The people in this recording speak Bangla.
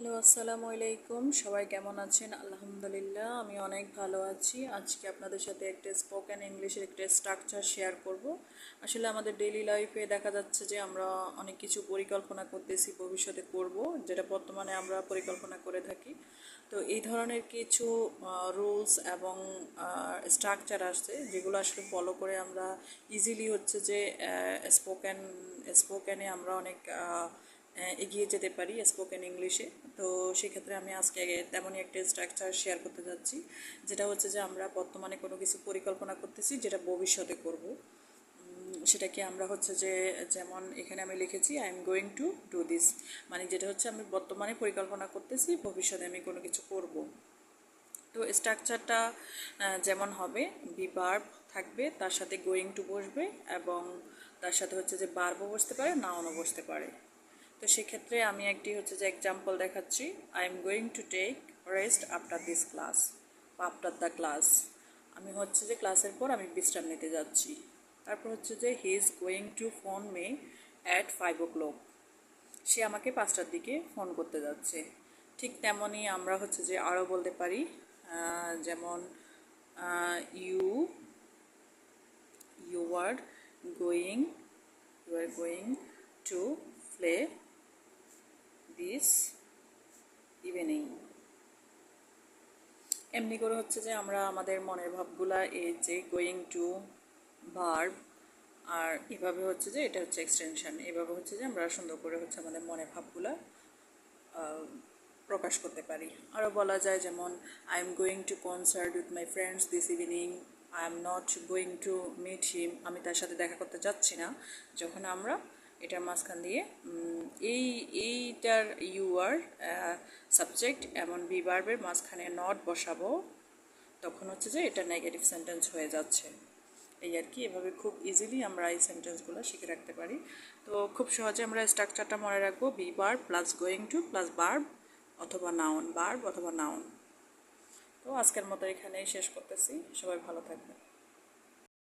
হ্যালো, আসসালামু আলাইকুম। সবাই কেমন আছেন? আলহামদুলিল্লাহ, আমি অনেক ভালো আছি। আজকে আপনাদের সাথে একটা স্পোকেন ইংলিশের একটা স্ট্রাকচার শেয়ার করব। আসলে আমাদের ডেইলি লাইফে দেখা যাচ্ছে যে আমরা অনেক কিছু পরিকল্পনা করতেছি, ভবিষ্যতে করব, যেটা বর্তমানে আমরা পরিকল্পনা করে থাকি। তো এই ধরনের কিছু রুলস এবং স্ট্রাকচার আসছে, যেগুলো আসলে ফলো করে আমরা ইজিলি হচ্ছে যে স্পোকেন স্পোকেনে আমরা অনেক এগিয়ে যেতে পারি স্পোকেন ইংলিশে তো সেক্ষেত্রে আমি আজকে তেমনই একটা স্ট্রাকচার শেয়ার করতে যাচ্ছি, যেটা হচ্ছে যে আমরা বর্তমানে কোনো কিছু পরিকল্পনা করতেছি যেটা ভবিষ্যতে করব। সেটাকে আমরা হচ্ছে যে যেমন এখানে আমি লিখেছি I am going to do this মানে যেটা হচ্ছে আমি বর্তমানে পরিকল্পনা করতেছি, ভবিষ্যতে আমি কোনো কিছু করব। তো স্ট্রাকচারটা যেমন হবে বি বার্ব থাকবে, তার সাথে গোয়িং টু বসবে এবং তার সাথে হচ্ছে যে বার্বও বসতে পারে নাওনও বসতে পারে। তো সেক্ষেত্রে আমি একটি হচ্ছে যে এক্সাম্পল দেখাচ্ছি। I am going to take rest after this class বা আফটার দ্য ক্লাস আমি হচ্ছে যে ক্লাসের পর আমি বিশ্রাম নিতে যাচ্ছি। তারপর হচ্ছে যে he is going to phone me at five o'clock সে আমাকে পাঁচটার দিকে ফোন করতে যাচ্ছে। ঠিক তেমনই আমরা হচ্ছে যে আরও বলতে পারি যেমন you you are going you are going to play this evening এমনি করে হচ্ছে যে আমরা আমাদের মনের ভাবগুলা এই যে গোয়িং টু ভার্ব আর এভাবে হচ্ছে যে এটা হচ্ছে এক্সটেনশন এভাবে হচ্ছে যে আমরা সুন্দর করে হচ্ছে আমাদের মনের ভাবগুলা প্রকাশ করতে পারি। আরও বলা যায় যেমন I am going to concert with my friends this evening I am not going to meet him আমি তার সাথে দেখা করতে যাচ্ছি না। যখন আমরা এটার মাঝখান দিয়ে এই, এইটার ইউ আর সাবজেক্ট এমন বি ভার্বের মাঝখানে নট বসাবো, তখন হচ্ছে যে এটা নেগেটিভ সেন্টেন্স হয়ে যাচ্ছে। এই আর কি, এভাবে খুব ইজিলি আমরা এই সেন্টেন্সগুলো শিখে রাখতে পারি। তো খুব সহজে আমরা স্ট্রাকচারটা মনে রাখব be bar plus going to plus verb অথবা নাউন বার্ব অথবা নাউন তো আজকের মতো এখানেই শেষ করতেছি, সবাই ভালো থাকবেন।